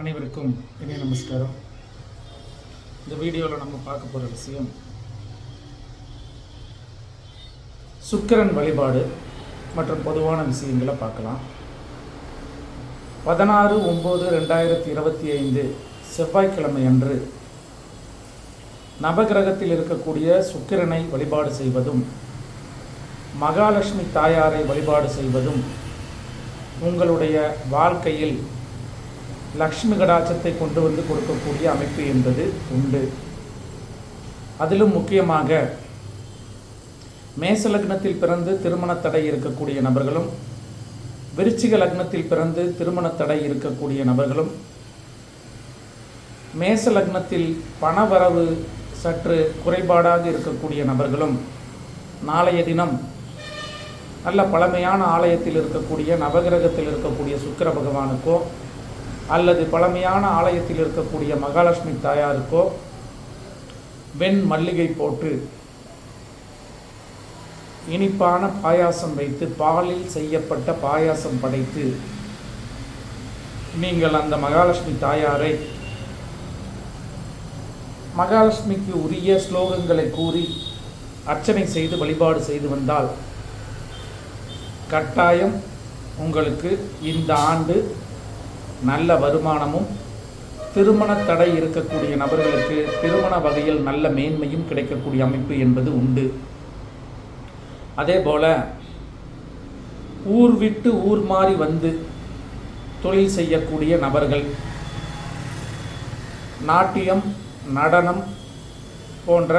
அனைவருக்கும் இனிய நமஸ்காரம். இந்த வீடியோவில் நம்ம பார்க்க போகிற விஷயம் சுக்கிரன் வழிபாடு மற்றும் பொதுவான விஷயங்களை பார்க்கலாம். பதினாறு ஒம்பது ரெண்டாயிரத்தி இருபத்தி ஐந்து செவ்வாய்க்கிழமை அன்று நவகிரகத்தில் இருக்கக்கூடிய சுக்கிரனை வழிபாடு செய்வதும் மகாலட்சுமி தாயாரை வழிபாடு செய்வதும் உங்களுடைய வாழ்க்கையில் லக்ஷ்மி கடாட்சத்தை கொண்டு வந்து கொடுக்கக்கூடிய அமைப்பு என்பது உண்டு. அதிலும் முக்கியமாக மேச லக்னத்தில் பிறந்து திருமண தடை இருக்கக்கூடிய நபர்களும் விருச்சிக லக்னத்தில் பிறந்து திருமண தடை இருக்கக்கூடிய நபர்களும் மேச லக்னத்தில் பணவரவு சற்று குறைபாடாக இருக்கக்கூடிய நபர்களும் நாளைய தினம் நல்ல பழமையான ஆலயத்தில் இருக்கக்கூடிய நவகிரகத்தில் இருக்கக்கூடிய சுக்கிர பகவானுக்கோ அல்லது பழமையான ஆலயத்தில் இருக்கக்கூடிய மகாலட்சுமி தாயாருக்கோ வெண் மல்லிகை போட்டு இனிப்பான பாயாசம் வைத்து பாலில் செய்யப்பட்ட பாயாசம் படைத்து நீங்கள் அந்த மகாலட்சுமி தாயாரை மகாலட்சுமிக்கு உரிய ஸ்லோகங்களை கூறி அர்ச்சனை செய்து வழிபாடு செய்து வந்தால் கட்டாயம் உங்களுக்கு இந்த ஆண்டு நல்ல வருமானமும் திருமண தடை இருக்கக்கூடிய நபர்களுக்கு திருமண வகையில் நல்ல மேன்மையும் கிடைக்கக்கூடிய அமைப்பு என்பது உண்டு. அதே போல் ஊர் விட்டு ஊர் மாறி வந்து தொழில் செய்யக்கூடிய நபர்கள் நாட்டியம் நடனம் போன்ற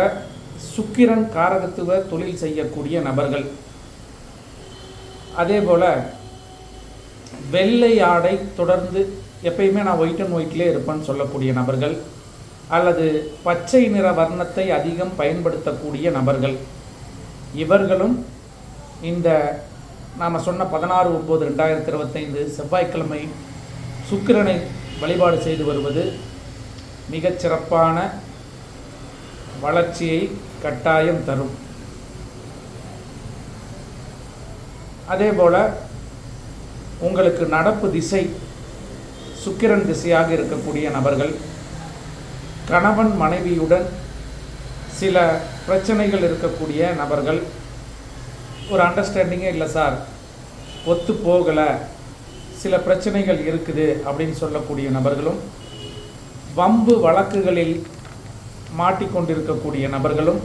சுக்கிரன் காரகத்துவ தொழில் செய்யக்கூடிய நபர்கள் அதே போல் வெள்ளை ஆடை தொடர்ந்து எப்பயுமே நான் ஒயிட் அண்ட் ஒயிட்லேயே இருப்பேன்னு சொல்லக்கூடிய நபர்கள் அல்லது பச்சை நிற வர்ணத்தை அதிகம் பயன்படுத்தக்கூடிய நபர்கள் இவர்களும் இந்த நாம் சொன்ன பதினாறு ஒம்பது ரெண்டாயிரத்தி இருபத்தைந்து செவ்வாய்க்கிழமை சுக்கிரனை வழிபாடு செய்து வருவது மிகச் சிறப்பான வளர்ச்சியை கட்டாயம் தரும். அதே போல் உங்களுக்கு நடப்பு திசை சுக்கிரன் திசையாக இருக்கக்கூடிய நபர்கள் கணவன் மனைவியுடன் சில பிரச்சனைகள் இருக்கக்கூடிய நபர்கள் ஒரு அண்டர்ஸ்டாண்டிங்கே இல்லை சார் ஒத்து போகலை சில பிரச்சனைகள் இருக்குது அப்படின்னு சொல்லக்கூடிய நபர்களும் வம்பு வழக்குகளில் மாட்டிக்கொண்டிருக்கக்கூடிய நபர்களும்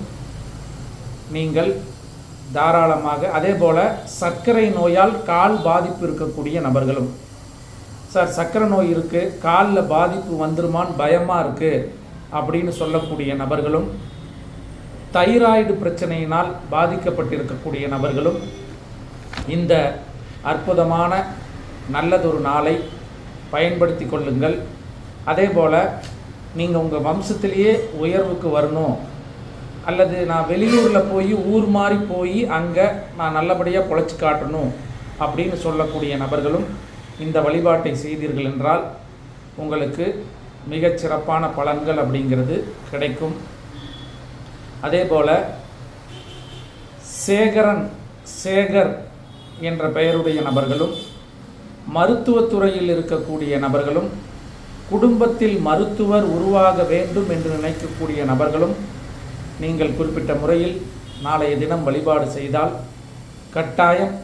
நீங்கள் தாராளமாக. அதே போல் சர்க்கரை நோயால் கால் பாதிப்பு இருக்கக்கூடிய நபர்களும். சார் சர்க்கரை நோய் இருக்குது காலில் பாதிப்பு வந்துருமான்னு பயமாக இருக்குது அப்படின்னு சொல்லக்கூடிய நபர்களும் தைராய்டு பிரச்சனையினால் பாதிக்கப்பட்டிருக்கக்கூடிய நபர்களும் இந்த அற்புதமான நல்லதொரு நாளை பயன்படுத்தி கொள்ளுங்கள். அதே போல் நீங்கள் உங்கள் வம்சத்திலேயே உயர்வுக்கு வரணும். அல்லது நான் வெளியூரில் போய் ஊர் மாறி போய் அங்கே நான் நல்லபடியாக பொழைச்சி காட்டணும் அப்படின்னு சொல்லக்கூடிய நபர்களும் இந்த வழிபாட்டை செய்தீர்கள் என்றால் உங்களுக்கு மிகச் சிறப்பான பலன்கள் அப்படிங்கிறது கிடைக்கும். அதே போல் சேகரன் சேகர் என்ற பெயருடைய நபர்களும் மருத்துவத்துறையில் இருக்கக்கூடிய நபர்களும் குடும்பத்தில் மருத்துவர் உருவாக வேண்டும் என்று நினைக்கக்கூடிய நபர்களும் நீங்கள் குறிப்பிட்ட முறையில் நாளைய தினம் வழிபாடு செய்தால் கட்டாயம்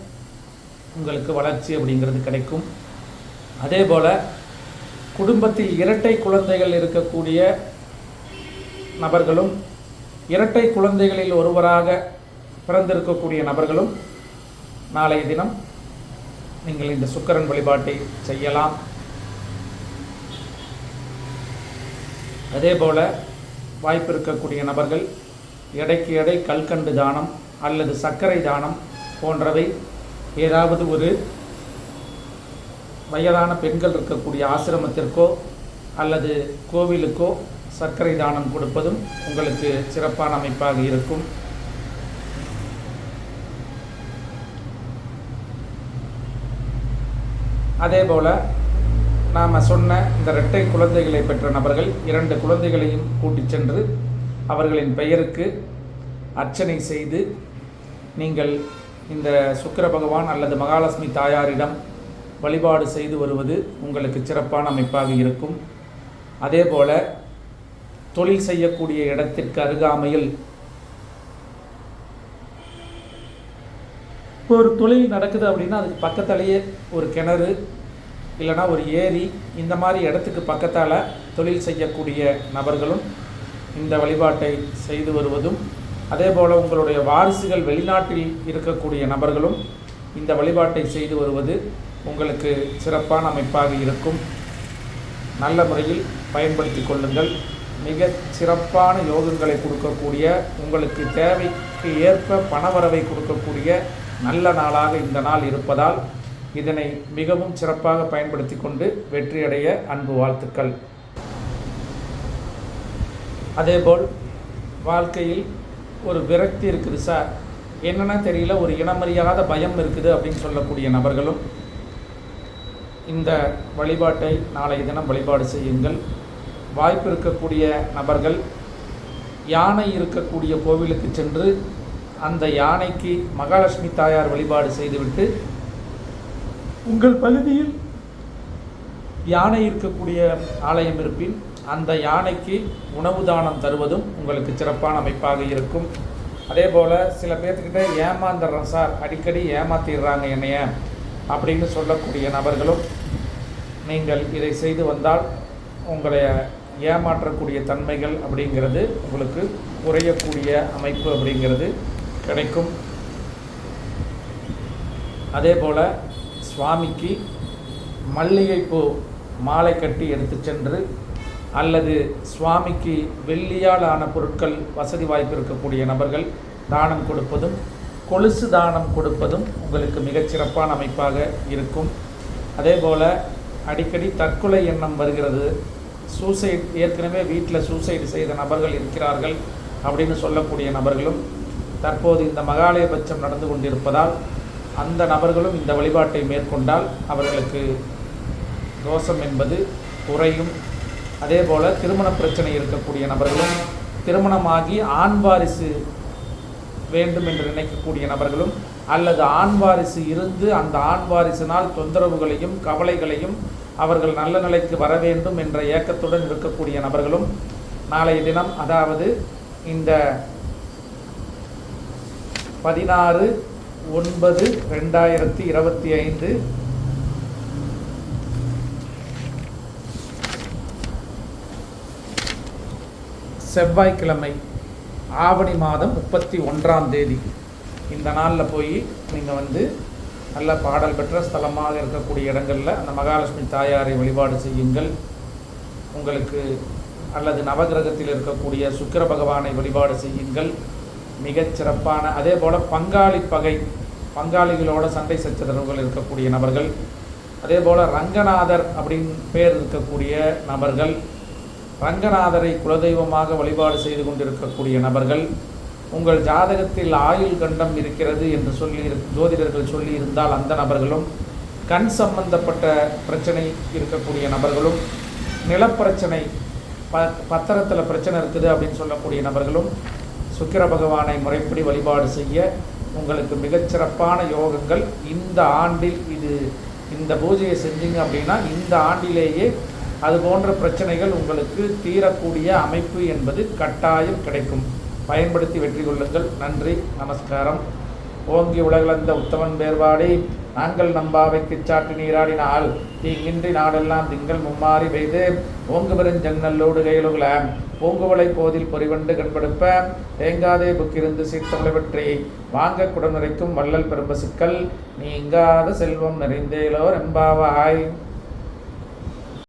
உங்களுக்கு வளர்ச்சி அப்படிங்கிறது கிடைக்கும். அதே போல் குடும்பத்தில் இரட்டை குழந்தைகள் இருக்கக்கூடிய நபர்களும் இரட்டை குழந்தைகளில் ஒருவராக பிறந்திருக்கக்கூடிய நபர்களும் நாளைய தினம் நீங்கள் இந்த சுக்கரன் வழிபாட்டை செய்யலாம். அதே போல் வாய்ப்பு இருக்கக்கூடிய நபர்கள் எடைக்கு எடை கல்கண்டு தானம் அல்லது சர்க்கரை தானம் போன்றவை ஏதாவது ஒரு வயதான பெண்கள் இருக்கக்கூடிய ஆசிரமத்திற்கோ அல்லது கோவிலுக்கோ சர்க்கரை தானம் கொடுப்பதும் உங்களுக்கு சிறப்பான அமைப்பாக இருக்கும். அதே போல் நாம் சொன்ன இந்த இரட்டை குழந்தைகளை பெற்ற நபர்கள் இரண்டு குழந்தைகளையும் கூட்டிச் சென்று அவர்களின் பெயருக்கு அர்ச்சனை செய்து நீங்கள் இந்த சுக்கர பகவான் அல்லது மகாலட்சுமி தாயாரிடம் வழிபாடு செய்து வருவது உங்களுக்கு சிறப்பான அமைப்பாக இருக்கும். அதே போல் தொழில் செய்யக்கூடிய இடத்திற்கு அருகாமையில் ஒரு தொழில் நடக்குது அப்படின்னா அதுக்கு பக்கத்திலேயே ஒரு கிணறு இல்லைன்னா ஒரு ஏரி இந்த மாதிரி இடத்துக்கு பக்கத்தால் தொழில் செய்யக்கூடிய நபர்களும் இந்த வழிபாட்டை செய்து வருவதும் அதே போல் உங்களுடைய வாரிசுகள் வெளிநாட்டில் இருக்கக்கூடிய நபர்களும் இந்த வழிபாட்டை செய்து வருவது உங்களுக்கு சிறப்பான அமைப்பாக இருக்கும். நல்ல முறையில் பயன்படுத்தி கொள்ளுங்கள். மிக சிறப்பான யோகங்களை கொடுக்கக்கூடிய உங்களுக்கு தேவைக்கு ஏற்ப பணவரவை கொடுக்கக்கூடிய நல்ல நாளாக இந்த நாள் இருப்பதால் இதனை மிகவும் சிறப்பாக பயன்படுத்தி கொண்டு வெற்றியடைய அன்பு வாழ்த்துக்கள். அதேபோல் வாழ்க்கையில் ஒரு விரக்தி இருக்குது சார். என்னென்னா தெரியல ஒரு இனமறியாத பயம் இருக்குது அப்படின்னு சொல்லக்கூடிய நபர்களும் இந்த வழிபாட்டை நாளைய தினம் வழிபாடு செய்யுங்கள். வாய்ப்பு இருக்கக்கூடிய நபர்கள் யானை இருக்கக்கூடிய கோவிலுக்கு சென்று அந்த யானைக்கு மகாலட்சுமி தாயார் வழிபாடு செய்துவிட்டு உங்கள் பகுதியில் யானை இருக்கக்கூடிய ஆலயம் இருப்பின் அந்த யானைக்கு உணவு தானம் தருவதும் உங்களுக்கு சிறப்பான அமைப்பாக இருக்கும். அதே போல் சில பேர்த்துக்கிட்ட ஏமாந்துடுறேன் சார் அடிக்கடி ஏமாத்திடுறாங்க என்னைய அப்படின்னு சொல்லக்கூடிய நபர்களும் நீங்கள் இதை செய்து வந்தால் உங்களை ஏமாற்றக்கூடிய தன்மைகள் அப்படிங்கிறது உங்களுக்கு குறையக்கூடிய அமைப்பு அப்படிங்கிறது கிடைக்கும். அதே போல் சுவாமிக்கு மல்லிகைப்பூ மாலை கட்டி எடுத்து சென்று அல்லது சுவாமிக்கு வெள்ளியால் ஆன பொருட்கள் வசதி வாய்ப்பு இருக்கக்கூடிய நபர்கள் தானம் கொடுப்பதும் கொலுசு தானம் கொடுப்பதும் உங்களுக்கு மிகச்சிறப்பான அமைப்பாக இருக்கும். அதே போல் அடிக்கடி தற்கொலை எண்ணம் வருகிறது. சூசைட் ஏற்கனவே வீட்டில் சூசைடு செய்த நபர்கள் இருக்கிறார்கள் அப்படின்னு சொல்லக்கூடிய நபர்களும் தற்போது இந்த மகாலயபட்சம் நடந்து கொண்டிருப்பதால் அந்த நபர்களும் இந்த வழிபாட்டை மேற்கொண்டால் அவர்களுக்கு தோஷம் என்பது குறையும். அதே போல் திருமண பிரச்சனை இருக்கக்கூடிய நபர்களும் திருமணமாகி ஆண் வாரிசு வேண்டும் என்று நினைக்கக்கூடிய நபர்களும் அல்லது ஆண் வாரிசு இருந்து அந்த ஆண் வாரிசினால் தொந்தரவுகளையும் கவலைகளையும் அவர்கள் நல்ல நிலைக்கு வர வேண்டும் என்ற ஏக்கத்துடன் இருக்கக்கூடிய நபர்களும் நாளைய தினம் அதாவது இந்த பதினாறு ஒன்பது ரெண்டாயிரத்தி இருபத்தி ஐந்து. செவ்வாய்க்கிழமை ஆவணி மாதம் முப்பத்தி ஒன்றாம் தேதி. இந்த நாளில் போய் நீங்கள் வந்து நல்ல பாடல் பெற்ற ஸ்தலமாக இருக்கக்கூடிய இடங்களில் அந்த மகாலட்சுமி தாயாரை வழிபாடு செய்யுங்கள். உங்களுக்கு அல்லது நவகிரகத்தில் இருக்கக்கூடிய சுக்கிர பகவானை வழிபாடு செய்யுங்கள். மிகச் சிறப்பான அதே போல் பங்காளி பகை பங்காளிகளோட சண்டை சச்சரவுகள் இருக்கக்கூடிய நபர்கள் அதே போல் ரங்கநாதர் அப்படின்னு பேர் இருக்கக்கூடிய நபர்கள் ரங்கநாதரை குலதெய்வமாக வழிபாடு செய்து கொண்டிருக்கக்கூடிய நபர்கள் உங்கள் ஜாதகத்தில் ஆயுள் கண்டம் இருக்கிறது என்று சொல்லி ஜோதிடர்கள் சொல்லி இருந்தால் அந்த நபர்களும் கண் சம்பந்தப்பட்ட பிரச்சனை இருக்கக்கூடிய நபர்களும் நிலப்பிரச்சனை ப பத்திரத்தில் பிரச்சனை இருக்குது அப்படின்னு சொல்லக்கூடிய நபர்களும் சுக்கிர பகவானை முறைப்படி வழிபாடு செய்ய உங்களுக்கு மிகச்சிறப்பான யோகங்கள். இந்த ஆண்டில் இது இந்த பூஜையை செஞ்சீங்க அப்படின்னா இந்த ஆண்டிலேயே அது போன்ற பிரச்சனைகள் உங்களுக்கு தீரக்கூடிய அமைப்பு என்பது கட்டாயம் கிடைக்கும். பயன்படுத்தி வெற்றி கொள்ளுங்கள். நன்றி நமஸ்காரம். ஓங்கி உலகளந்த உத்தமன் பேர்வாடி நாங்கள் நம்பாவைக்கு சாட்டி நீராடினால் தீங்கின்றி நாடெல்லாம் திங்கள் மும்மாறி பெய்து ஓங்கு பெருஞ்சன்னல்லோடு கையிலுகள பூங்குவளை போதில் பொறிவண்டு கண்படுப்ப தேங்காதே புக்கிருந்து சீர்த்தமிழை பற்றி வாங்க குடம் நிறைக்கும் வள்ளல் பெரும்பசுக்கள் நீங்காத செல்வம் நிறைந்தேலோ நம்பாவாய்